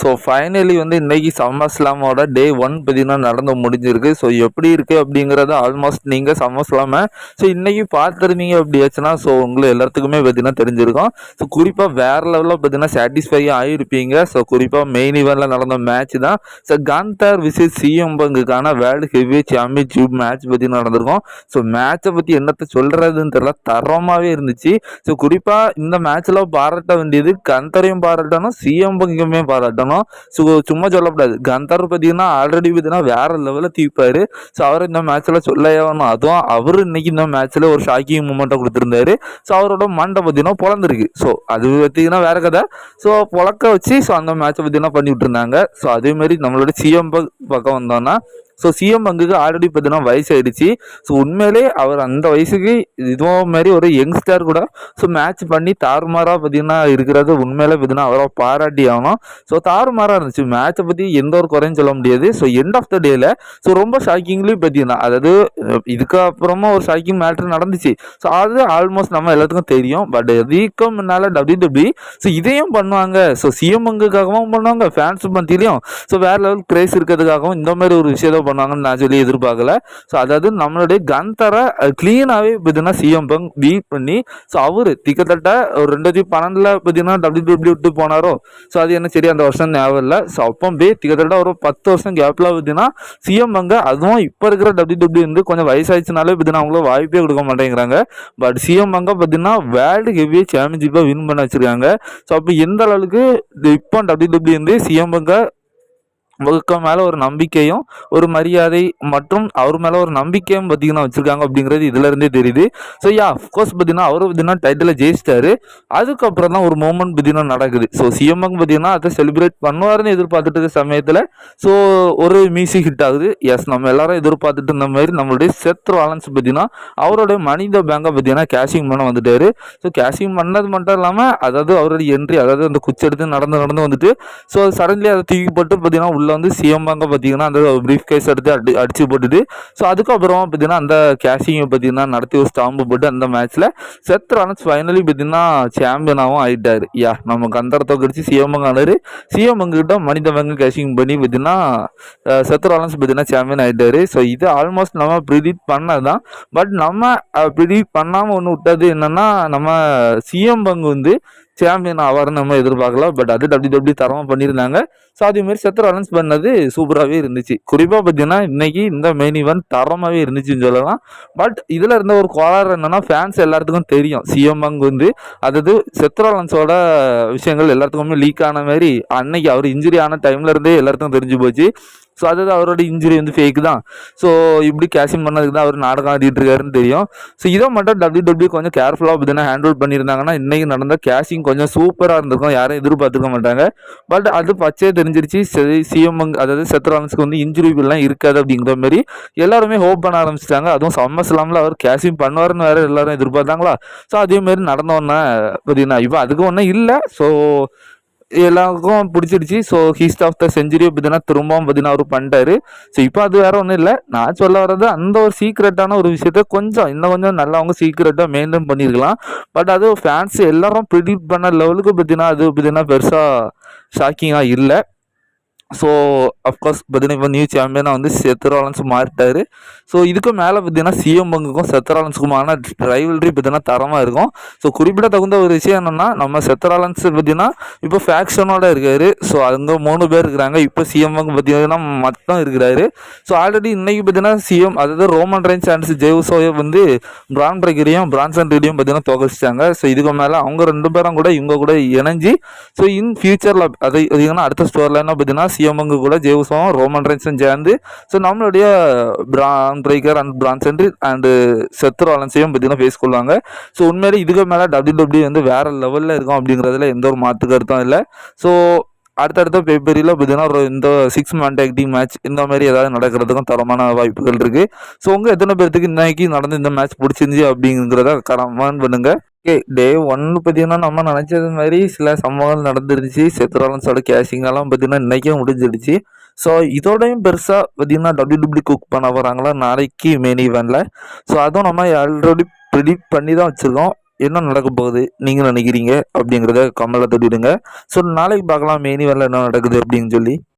So finally வந்து இன்றைக்கி summer ஸ்லாமோட day one பார்த்தீங்கன்னா நடந்து முடிஞ்சிருக்கு. ஸோ எப்படி இருக்குது அப்படிங்கிறத ஆல்மோஸ்ட் நீங்கள் சம்மர் ஸ்லாமை ஸோ இன்றைக்கி பார்த்துருந்தீங்க அப்படியாச்சுன்னா ஸோ உங்களை எல்லாத்துக்குமே பார்த்தீங்கன்னா தெரிஞ்சிருக்கும். ஸோ குறிப்பாக வேறு லெவலில் பார்த்தீங்கன்னா சாட்டிஸ்ஃபை ஆகியிருப்பீங்க ஸோ குறிப்பாக மெயின் இவெண்ட்டில் நடந்த மேட்ச் தான். ஸோ காந்தார் விசிட் சிஎம் பங்குக்கான வேர்ல்டு ஹெவி சாம்பியன்ஷிப் மேட்ச் பற்றி நடந்திருக்கும். ஸோ மேட்சை பற்றி என்னத்தை சொல்கிறதுன்னு தெரியல தரமாகவே இருந்துச்சு. ஸோ குறிப்பாக இந்த மேட்ச்சில் பாராட்ட வேண்டியது கந்தரையும் பாராட்டணும் சிஎம் பங்குமே பாராட்டணும். ஸோ சும்மா சொல்லக்கூடாது கந்தர் பார்த்தீங்கன்னா ஆல்ரெடி பார்த்தீங்கன்னா வேற லெவலில் தீப்பாரு ஸோ அவர் இந்த மேட்ச்சில் சொல்லவே வேணும் அதுவும் அவர் இன்னைக்கு இந்த மேட்ச்சில் ஒரு ஷாக்கிங் மூமெண்ட்டை கொடுத்துருந்தாரு ஸோ அவரோட மண்டை பார்த்தீங்கன்னா பிறந்திருக்கு ஸோ அது பார்த்தீங்கன்னா வேற கதை ஸோ பிழக்க வச்சு ஸோ அந்த மேட்ச்சை பார்த்தீங்கன்னா பண்ணிவிட்டு இருந்தாங்க ஸோ அதேமாரி நம்மளோட சிஎம் பக்கம் வந்தோம்னா ஸோ சிஎம் பங்குக்கு ஆல்ரெடி பார்த்தீங்கன்னா வயசாயிடுச்சு. ஸோ உண்மையிலே அவர் அந்த வயசுக்கு இதுவும் மாதிரி ஒரு யங்ஸ்டர் கூட ஸோ மேட்ச் பண்ணி தாறுமாறாக பார்த்தீங்கன்னா இருக்கிறது உண்மையிலே பார்த்தீங்கன்னா அவரை பாராட்டி ஆகணும். ஸோ தாறுமாறாக இருந்துச்சு. மேட்சை பற்றி எந்த ஒரு குறையும் சொல்ல முடியாது. ஸோ எண்ட் ஆஃப் த டேல ஸோ ரொம்ப ஷாக்கிங்லேயும் பார்த்தீங்கன்னா அதாவது இதுக்கப்புறமா ஒரு ஷாக்கிங் மேட்ரு நடந்துச்சு. ஸோ அது ஆல்மோஸ்ட் நம்ம எல்லாத்துக்கும் தெரியும். பட் இதுக்கு முன்னால் டபிள்யூ டபிள்யூ ஸோ இதையும் பண்ணுவாங்க. ஸோ சிஎம் பங்குக்காகவும் பண்ணுவாங்க ஃபேன்ஸ் மத்தியிலையும். ஸோ வேற லெவல் கிரேஸ் இருக்கிறதுக்காகவும் இந்த மாதிரி ஒரு விஷயத்த பண்ணுவாங்கன்னு நான் சொல்லி எதிர்பார்க்கல. ஸோ அதாவது நம்மளுடைய கந்தரை க்ளீனாகவே பார்த்தீங்கன்னா சிஎம் பங்க் பீட் பண்ணி ஸோ அவர் திக்கத்தட்ட ஒரு ரெண்டாயிரத்தி பன்னெண்டில் பார்த்தீங்கன்னா டபிள்யூ டபிள்யூ விட்டு போனாரோ? ஸோ அது என்ன சரி அந்த வருஷம் ஞாபகம் இல்லை. ஸோ அப்போ போய் திக்கத்தட்ட ஒரு பத்து வருஷம் கேப்பில் பார்த்தீங்கன்னா சிஎம் பங்க அதுவும் இப்போ இருக்கிற டபிள்யூ டபிள்யூ வந்து கொஞ்சம் வயசாயிடுச்சுனாலே பார்த்தீங்கன்னா அவங்கள வாய்ப்பே கொடுக்க மாட்டேங்கிறாங்க. பட் சிஎம் பங்க பார்த்தீங்கன்னா வேர்ல்டு ஹெவி சாம்பியன்ஷிப்பாக வின் பண்ண வச்சுருக்காங்க. ஸோ அப்போ எந்த அளவுக்கு இப்போ டபிள்யூ டபிள்யூ வந்து சிஎம் பங்க உங்களுக்கு மேலே ஒரு நம்பிக்கையும் ஒரு மரியாதை மற்றும் அவர் மேலே ஒரு நம்பிக்கையும் பார்த்தீங்கன்னா வச்சுருக்காங்க அப்படிங்கிறது இதுலேருந்தே தெரியுது. ஸோ யா அஃப்கோர்ஸ் பார்த்தீங்கன்னா அவர் பார்த்தீங்கன்னா டைட்டில் ஜெயிச்சிட்டாரு. அதுக்கப்புறம் தான் ஒரு மூமெண்ட் பார்த்தீங்கன்னா நடக்குது. ஸோ சிஎம்எங் பார்த்தீங்கன்னா அதை செலிப்ரேட் பண்ணுவாருன்னு எதிர்பார்த்துட்டு இருக்க சமயத்தில் ஸோ ஒரு மியூசிக் ஹிட் ஆகுது. எஸ் நம்ம எல்லாரும் எதிர்பார்த்துட்டு இருந்த மாதிரி நம்மளுடைய செத் வாலன்ஸ் பார்த்தீங்கன்னா அவருடைய மனித பேங்கை பார்த்தீங்கன்னா கேஷிங் பண்ண வந்துட்டாரு. ஸோ கேஷிங் பண்ணது மட்டும் இல்லாமல் அதாவது அவருடைய என்ட்ரி அதாவது அந்த குச்சி எடுத்து நடந்து நடந்து வந்துட்டு ஸோ சடன்லி அதை தூக்கிப்பட்டு பார்த்தீங்கன்னா உள்ள வந்து சிஎம் பேங்கை பார்த்தீங்கன்னா அந்த ப்ரீஃப் கேஸ் எடுத்து அடி அடிச்சு போட்டுட்டு ஸோ அதுக்கப்புறமா பார்த்தீங்கன்னா அந்த கேஷிங்கை பார்த்தீங்கன்னா நடத்தி ஒரு ஸ்டாம்பு போட்டு அந்த மேட்ச்சில் செத் ரன்ஸ் ஃபைனலி பார்த்தீங்கன்னா சாம்பியனாகவும் ஆகிட்டார் யா நம்ம கந்தரத்தை கடிச்சு சிஎம் ஆனார் சிஎம் கிட்ட மனித பங்கு கேஷிங் பண்ணி பார்த்தீங்கன்னா செத் ராலன்ஸ் பார்த்தீங்கன்னா சாம்பியன் ஆகிட்டார் ஸோ இது ஆல்மோஸ்ட் நம்ம ப்ரிடிக்ட் பண்ணது தான் பட் நம்ம ப்ரிடிக்ட் பண்ணாமல் ஒன்று விட்டது என்னென்னா நம்ம சிஎம் பங்கு வந்து சாம்பியன் ஆவார்னு நம்ம எதிர்பார்க்கல பட் அது டபிள்யூ டபிள்யூ தரமாக பண்ணியிருந்தாங்க ஸோ அதே மாதிரி செத்து அலன்ஸ் பண்ணது சூப்பராகவே இருந்துச்சு. குறிப்பாக பார்த்தீங்கன்னா இன்னைக்கு இந்த மெயின் ஈவெண்ட் தரமாகவே இருந்துச்சுன்னு சொல்லலாம். பட் இதில் இருந்த ஒரு கோளாறு என்னன்னா ஃபேன்ஸ் எல்லாத்துக்கும் தெரியும். சிஎம் அங்கு வந்து அதாவது செத்ரோலன்ஸோட விஷயங்கள் எல்லாத்துக்குமே லீக் ஆன மாதிரி அன்னைக்கு அவர் இன்ஜுரி ஆன டைம்ல இருந்தே எல்லாத்துக்கும் தெரிஞ்சு போச்சு. ஸோ அதாவது அவரோட இன்ஜுரி வந்து ஃபேக் தான். ஸோ இப்படி கேஷிங் பண்ணதுக்கு தான் அவர் நாடகம் ஆடிட்டு இருக்காருன்னு தெரியும். ஸோ இதை மட்டும் டபிள்யூ டபிள்யூ கொஞ்சம் கேர்ஃபுல்லாக பார்த்தீங்கன்னா ஹேண்டில் பண்ணியிருந்தாங்கன்னா இன்றைக்கி நடந்த கேஷிங் கொஞ்சம் சூப்பராக இருந்திருக்கும். யாரும் எதிர்பார்த்துக்க மாட்டாங்க. பட் அது பச்சையே தெரிஞ்சிருச்சு. சரி சிஎம் அதாவது செத்ரான்ஸ்க்கு வந்து இன்ஜுரி எல்லாம் இருக்காது அப்படிங்கிற மாதிரி எல்லாருமே ஹோப் பண்ண ஆரம்பிச்சிட்டாங்க. அதுவும் சம்மர் ஸ்லாமில் அவர் கேஷிங் பண்ணுவாருன்னு வேறு எல்லாரும் எதிர்பார்த்தாங்களா? ஸோ அதேமாரி நடந்த நடந்தோன்னே பார்த்தீங்கன்னா இப்போ அதுக்கு ஒன்றும் இல்லை. ஸோ எல்லாருக்கும் பிடிச்சிருச்சு so heist of the century பார்த்தீங்கன்னா திரும்பவும் பார்த்தீங்கன்னா அவர் பண்ணிட்டாரு. ஸோ இப்போ அது வேற ஒன்றும் இல்லை. நான் சொல்ல வர்றது அந்த ஒரு சீக்ரெட்டான ஒரு விஷயத்த கொஞ்சம் இன்னும் கொஞ்சம் நல்லா அவங்க சீக்ரெட்டாக மெயின்டைன் பண்ணியிருக்கலாம் பட் அது ஃபேன்ஸ் எல்லாரும் ப்ரிடிக்ட் பண்ண லெவலுக்கு பார்த்தீங்கன்னா அது பார்த்தீங்கன்னா பெருசாக ஷாக்கிங்காக இல்லை. ஸோ அஃப்கோர்ஸ் பார்த்தீங்கன்னா இப்போ நியூ சாம்பியனாக வந்து செத்ராலன்ஸ் மாறிட்டார். ஸோ இதுக்கு மேலே பார்த்தீங்கன்னா சிஎம் பங்குக்கும் செத்ராலன்ஸுக்குமான ரைவல்ரி பார்த்தீங்கன்னா தரமாக இருக்கும். ஸோ குறிப்பிட தகுந்த ஒரு விஷயம் என்னென்னா நம்ம செத்ராலன்ஸ் பார்த்தீங்கன்னா இப்போ ஃபேக்ஷனோட இருக்கார். ஸோ அங்கே மூணு பேர் இருக்கிறாங்க. இப்போ சிஎம் பங்கு பார்த்தீங்கன்னா மட்டும் இருக்கிறாரு. ஸோ ஆல்ரெடி இன்றைக்கி பார்த்தீங்கன்னா சிஎம் அதாவது ரோமன் ரைன்ஸ் அண்ட் ஜெய்சோயை வந்து பிரான் பிரகரியும் பிரான்சன் ரெடியும் பார்த்தீங்கன்னா தோக்கடிச்சிட்டாங்க. ஸோ இதுக்கு மேலே அவங்க ரெண்டு பேரும் கூட இவங்க கூட இணைஞ்சு ஸோ இன் ஃபியூச்சரில் அதை பார்த்தீங்கன்னா அடுத்த ஸ்டோரில் என்ன பார்த்தீங்கன்னா சிஎம்ங்க கூட ஜேவுஸும் ரோமன் ரைன்ஸும் சேர்ந்து ஸோ நம்மளுடைய பிரான் பிரேக்கர் அண்ட் பிரான்சன் அண்டு செத்து ராலன்ஸையும் பார்த்தீங்கன்னா ஃபேஸ் கொள்வாங்க ஸோ உண்மையிலே இதுக்கு மேலே டபிள்யூ டபிள்யூ வந்து வேறு லெவலில் இருக்கும் அப்படிங்கிறதுல எந்த ஒரு மாற்று கருத்தும் இல்லை. ஸோ அடுத்தடுத்த பேப்பரியில் பார்த்தீங்கன்னா ஒரு இந்த சிக்ஸ் மேன் டேக்டிங் மேட்ச் இந்த மாதிரி ஏதாவது நடக்கிறதுக்கும் தரமான வாய்ப்புகள் இருக்குது ஸோ உங்கள் எத்தனை பேர்த்துக்கு இன்னைக்கு நடந்து இந்த மேட்ச் பிடிச்சிருந்துச்சி அப்படிங்கிறத கமெண்ட் பண்ணுங்கள் ஓகே டே ஒன்று பார்த்தீங்கன்னா நம்ம நினச்சது மாதிரி சில சம்பவங்கள் நடந்துருச்சு செத்ராலன்ஸோட கேஷிங்கெல்லாம் பார்த்தீங்கன்னா இன்றைக்கே முடிஞ்சிடுச்சு ஸோ இதோடையும் பெருசாக பார்த்தீங்கன்னா டபிள்யூ டபிள்யூ குக் பண்ண போகிறாங்களா நாளைக்கு மெயின் ஈவெண்ட்டில் ஸோ அதுவும் நம்ம ஆல்ரெடி ப்ரிடிக்ட் பண்ணி தான் வச்சுருக்கோம். என்ன நடக்க போகுது? நீங்கள் நினைக்கிறீங்க? அப்படிங்கிறத கமலில் தொட்டிடுங்க. ஸோ நாளைக்கு பார்க்கலாம் மெயின் வேலை என்ன நடக்குது அப்படின்னு சொல்லி.